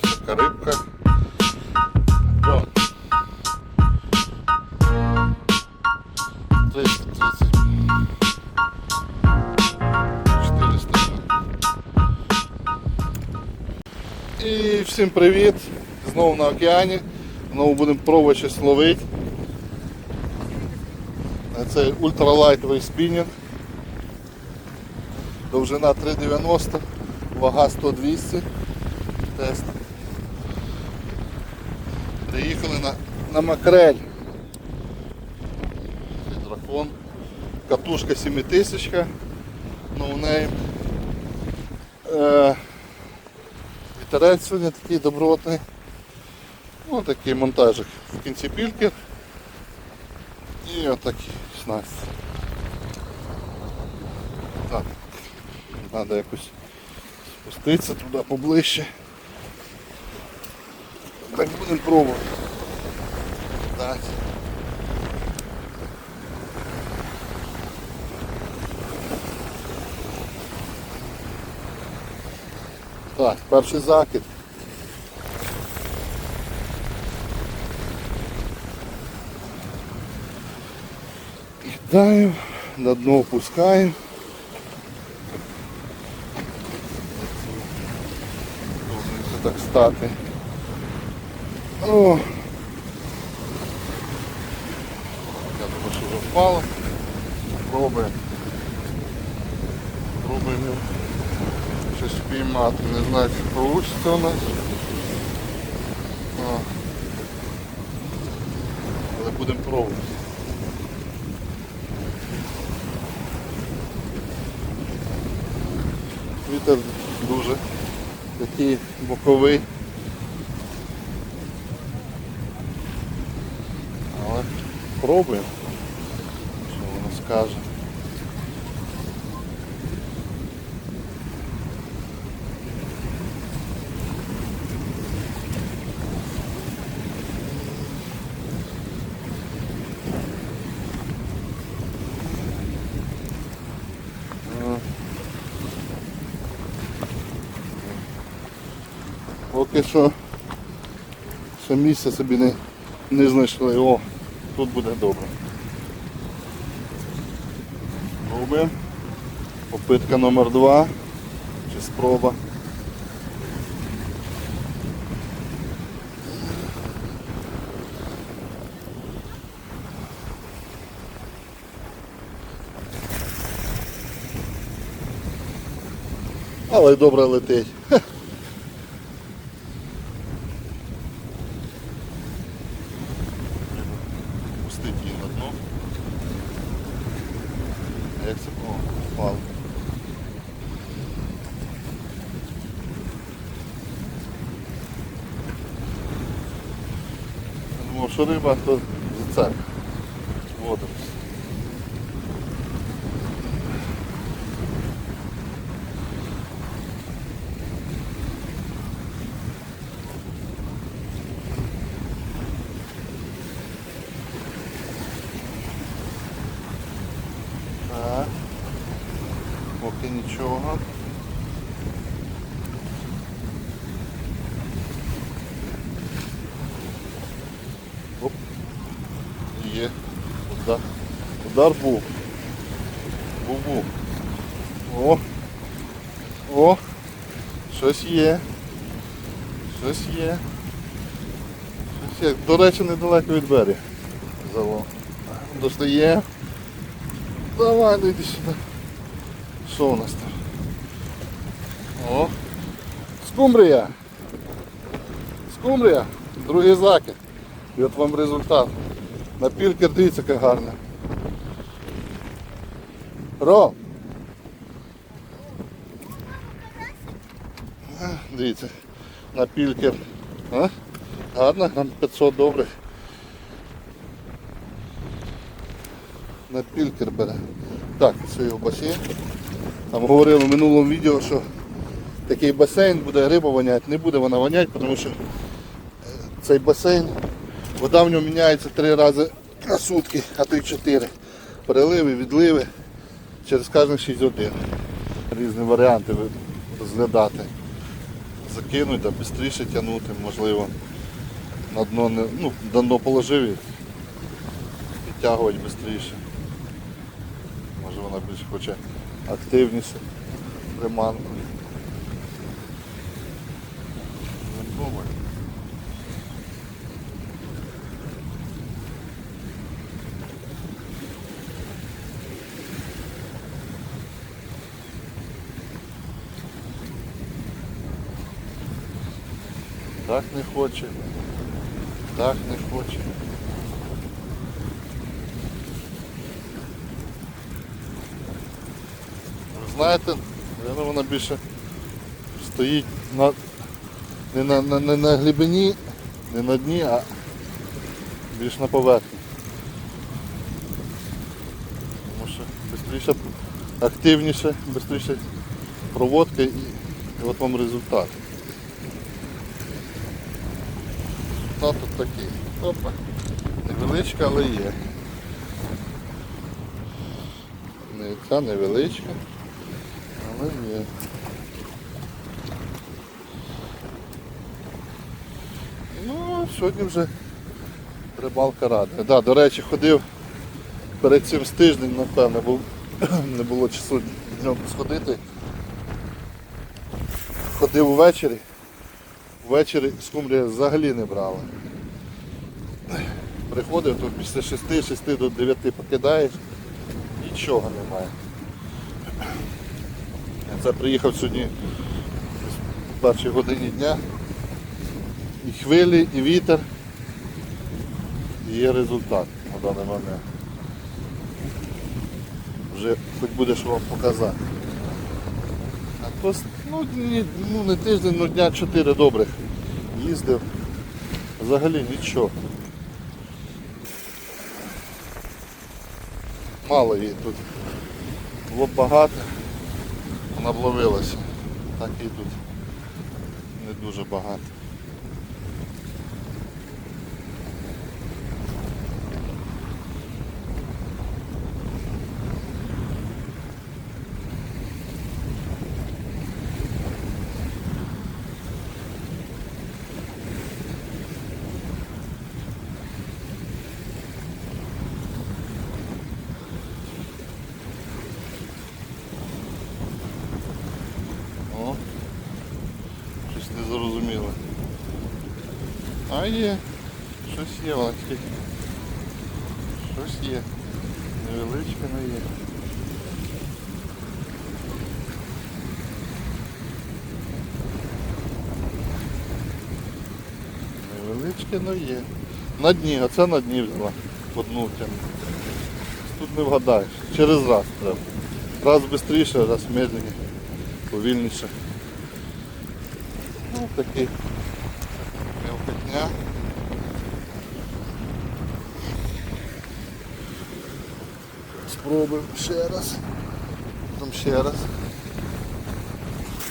Така рибка. О. 330. 400. І всім привіт! Знову на океані. Знову будемо пробувати щось ловити. Це ультралайтовий спінінг. Довжина 3,90, вага 100-200. Тест. На, макрель. Дракон. Катушка 7000, ноунейм. Е, вітерець сьогодні такий добротний. Ось такий монтажик в кінці пільки. І отакий снасть. Так, треба якось спуститися туди поближче. Так будемо пробувати. Так. Так, перший закид. Кидаємо, на дно опускаємо. Должен так стати. О! Я вже впало. Пробуємо. Щось впіймати. Не знаю, чи вийде у нас. О. Але будемо пробувати. Вітер дуже такий боковий. Але пробуємо, що. А. Поки що ще місця собі не, не знайшли. О, тут буде добре. Пробуємо. Попитка номер два. Чи спроба. Але добре летить її на дно. А як це О, впало. Я Думав, що риба, то зацеп. Водом. Так. Поки нічого. Оп. Є. Удар. Удар був. Був. О. О. Щось є. Щось є. Щось є. До речі, недалеко від берега. Зало. Достає. Давай, ну сюди. Що у нас там? О! Скумбрія! Скумбрія! Другий закид. І от вам результат. На дивіться, яка гарна. Ром! Дивіться, на пілкер. А? Гарно, нам 500 добре. На пілкер бере. Так, це його басейн. Там говорили в минулому відео, що такий басейн буде риба воняти. Не буде вона воняти, тому що е, цей басейн, вода в ньому міняється три рази на сутки, а то й чотири. Переливи, відливи через кожних 6 годин. Різні варіанти розглядати закинути, а швидше тягнути, можливо. На дно не, ну, дно положив і підтягувати швидше. Може вона більш хоче активніше приманку. Думаю. Так не хоче. Так не хоче. Ви знаєте, вона більше стоїть на, не, на, на, не на глибині, не на дні, а більш на поверхні. Тому що швидше, активніше, швидше проводка і, і от вам результат. Результат тут такий. Опа. Невеличка, але є. Не ця невеличка, але є. Ну, сьогодні вже рибалка рада. Да, до речі, ходив перед цим з тиждень, напевно, був, не було часу днем сходити. Ходив увечері. Ввечері скумбрія взагалі не брала. Приходив, то після 6, 6 до 9 покидаєш, нічого немає. Я це приїхав сьогодні в першій годині дня. І хвилі, і вітер. І є результат на даний момент. Вже хоч буде що вам показати. А то, ну, ні, ну не тиждень, ну дня 4 добрих їздив. Взагалі нічого. Мало її тут. Було багато, вона б ловилася. Так і тут не дуже багато. О, щось не зрозуміло. А є, щось є, тільки. Щось є. Невеличке, але є. Невеличке, але є. На дні, а це на дні взяла. Одну тягну. Тут не вгадаєш. Через раз треба. Раз швидше, раз медленніше повільніше. Ну, такий мелкотня. Спробуємо ще раз. Потім ще раз.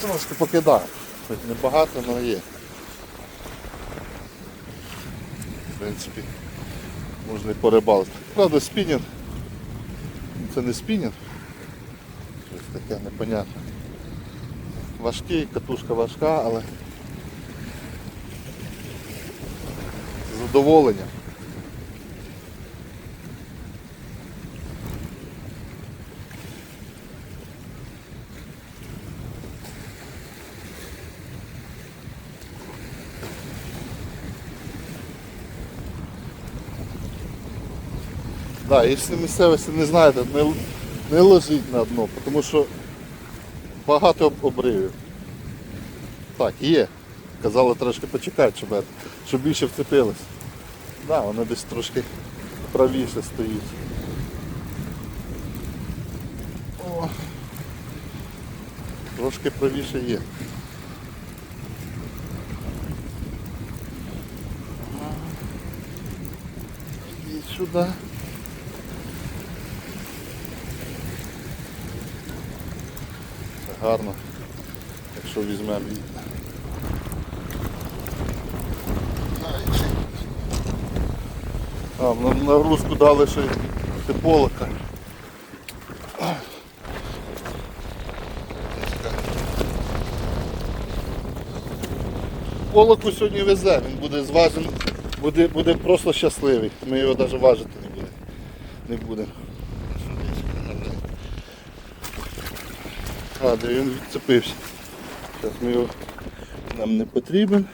Трошки покидаю. Небагато, але є. В принципі, можна і порибалити. Правда, спінінг. Це не спінінг. Щось таке непонятне. Важкий, катушка важка, але задоволення. Да, якщо місцевості не знаєте, не, не ложіть на дно, тому що багато обривів. Так, є. Казали трошки почекати, щоб, щоб більше вцепилось. Да, воно десь трошки правіше стоїть. О, трошки правіше є. І сюди. Це гарно, якщо візьмемо її. Ай, чи- А, на нагрузку дали ще й типолика. Полоку сьогодні везе, він буде зважений, буде, буде просто щасливий. Ми його навіть важити не будемо. Не будемо. А, де він відцепився. Зараз ми його нам не потрібен.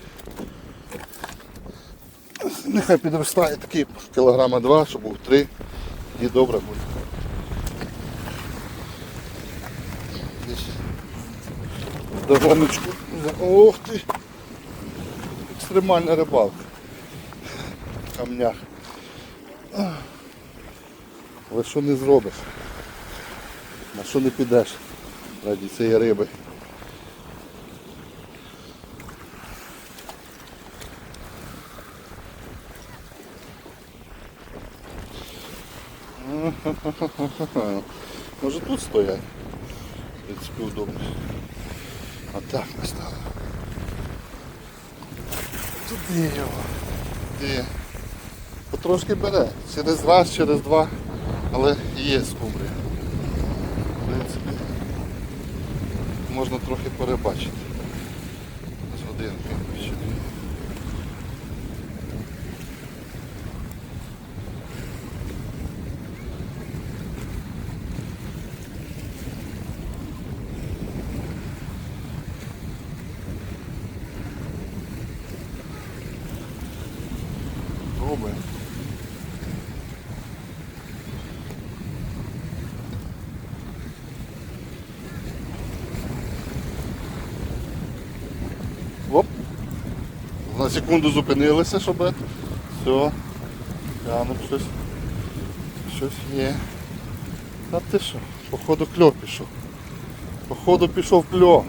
Нехай підростає такий кілограма два, щоб був три. Тоді добре буде. Догоночку. Ох ти! Екстремальна рибалка. В камнях. Але що не зробиш? На що не підеш раді цієї риби? Може тут стоять? В принципі, удобно. А так поставимо. Туди його. Де? Потрошки бере. Через раз, через два. Але є скумбрія. В принципі, можна трохи перебачити. Ось один ще. Оп. На секунду зупинилися, щоб. Все. Глянемо щось. Щось є. Та ти що? Походу кльов пішов. Походу пішов кльов.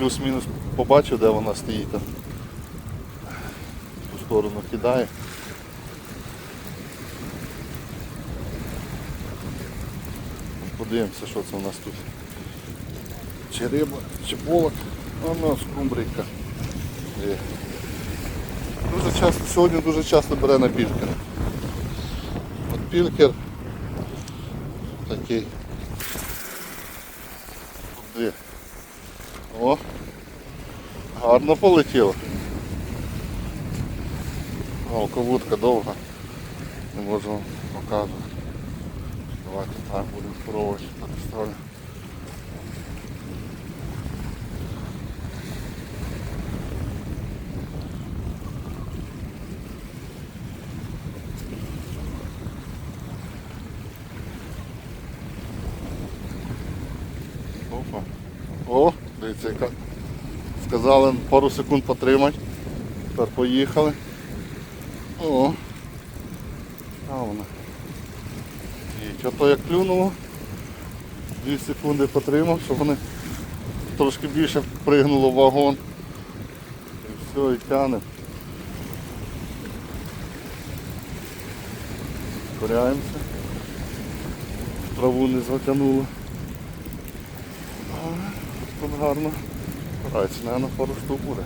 Плюс-мінус побачив, де вона стоїть там. Ту сторону кидає. Подивимося, що це у нас тут. Чи риба, чи полок. Воно скумбрійка. Є. Дуже часто, сьогодні дуже часто бере на пількер. От пількер такий. О, гарно полетіло. Алковудка довга. Не можу вам показувати. Давайте так будемо спробувати. Переставлю. Опа. О, дивіться, яка. Сказали пару секунд потримати. Тепер поїхали. О. А вона. І то як клюнуло. Дві секунди потримав, щоб вони трошки більше пригнуло в вагон. І все, і тянемо. Коряємося. Траву не затягнуло. Тут гарно. Старається, мабуть, пару штук буде.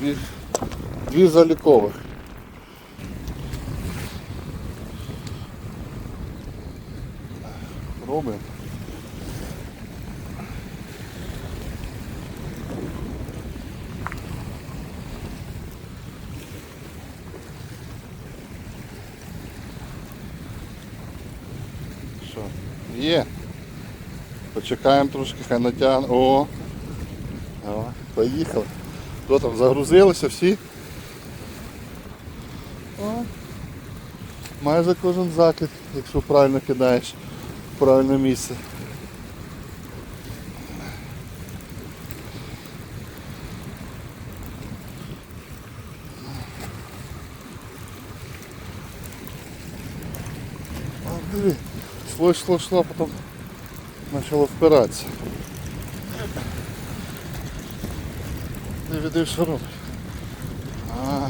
Дві, дві залікових. Є. Почекаємо трошки, хай натягне. О! Давай, поїхали. Хто там загрузилися всі? О. Майже кожен закид, якщо правильно кидаєш в правильне місце. Диви, шло, шло, шло, потом начало впиратися. Диви, диви, що робить. А,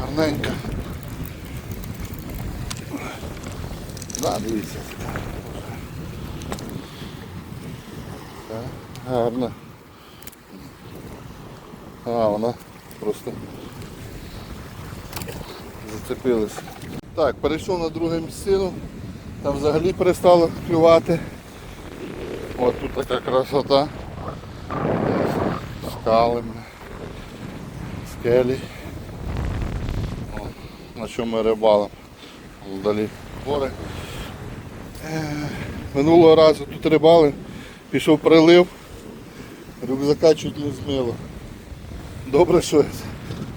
гарненько. Да, дивіться. Так, гарно. А, вона просто зацепилась. Так, перейшов на друге місцину. Там взагалі перестало клювати. От тут така красота. Скали, скелі. На чому ми рибалимо. Вдалі гори. Е, Минулого разу тут рибали, пішов прилив, рюкзака чуть не змило. Добре, що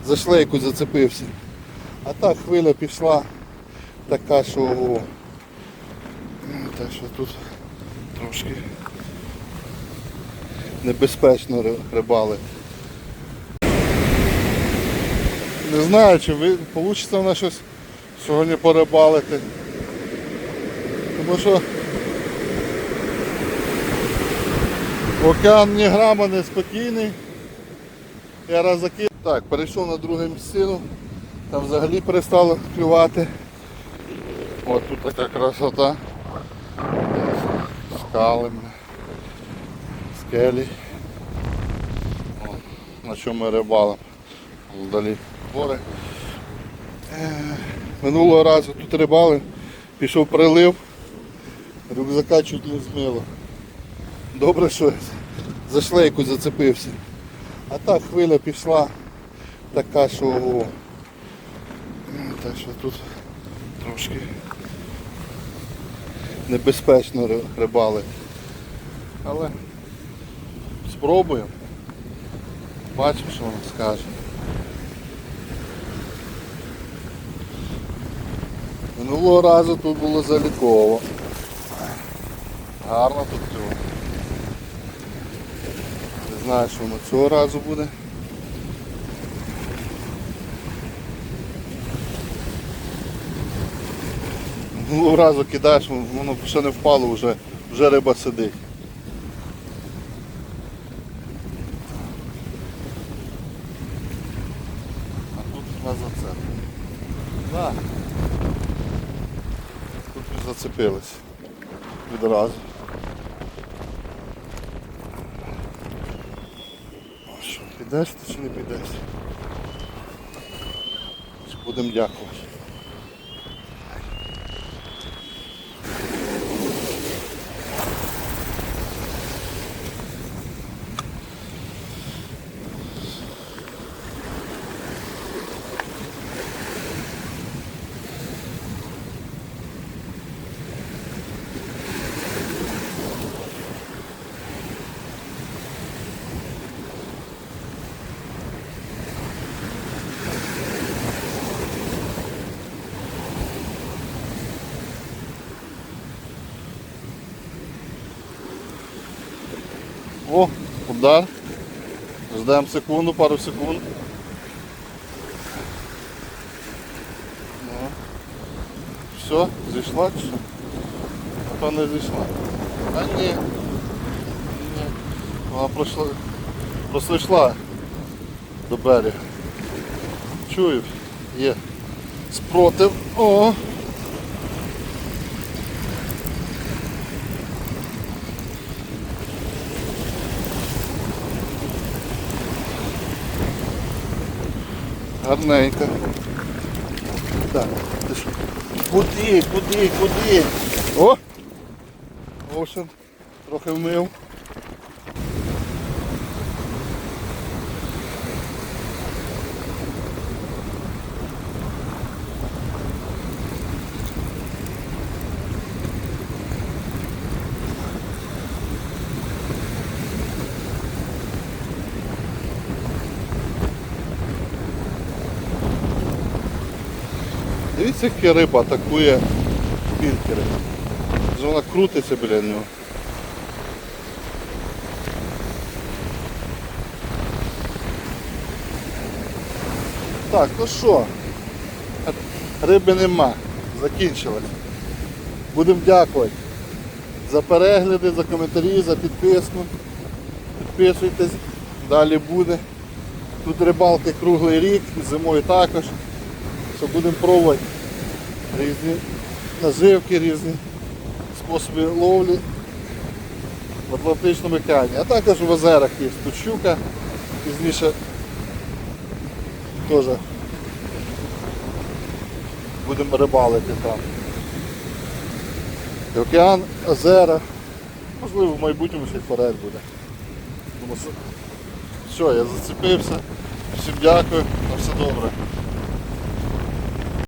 за шлейку зацепився. А так хвиля пішла така, що ого. Так що тут трошки небезпечно ри- рибалити. Не знаю, чи ви вийде в нас щось сьогодні порибалити. Тому що океан ні грама не спокійний. Я раз закинув. Так, перейшов на друге місцину. Там взагалі перестало клювати. От тут така красота. Скали, скелі. На чому ми рибалимо. Вдалі гори. Е, Минулого разу тут рибали, пішов прилив, рюкзака чуть не змило. Добре, що за шлейку зацепився. А так хвиля пішла така, що так що тут трошки небезпечно ри- рибалити. Але спробуємо. Бачимо, що воно скаже. Минулого разу тут було заліково. Гарно тут цього. Не знаю, що воно цього разу буде. Минулого разу кидаєш, воно ще не впало, вже, вже риба сидить. А тут на зацеп. Да. Тут ми зацепились відразу. Що, підеш ти чи не підеш? Будемо дякувати. О, удар. Ждемо секунду, пару секунд. Ну. Все, зійшла чи що? А не зійшла. А ні. Ні. Вона пройшла, просто до берега. Чую, є. Спротив. О! Гарненько. Так, ти що? Куди, куди, куди? О! Ошен. Трохи вмив. Яка риба атакує пілкери. Вона крутиться біля нього. Так, ну що, риби нема, закінчилось. Будемо дякувати за перегляди, за коментарі, за підписку. Підписуйтесь, далі буде. Тут рибалки круглий рік, зимою також. Що будемо пробувати різні наживки, різні способи ловлі. в Атлантичному океані, а також в озерах є тут щука, пізніше теж будемо рибалити там. І океан, озера, можливо в майбутньому ще форель буде. Тому що, що, я зацепився. Всім дякую, на все добре.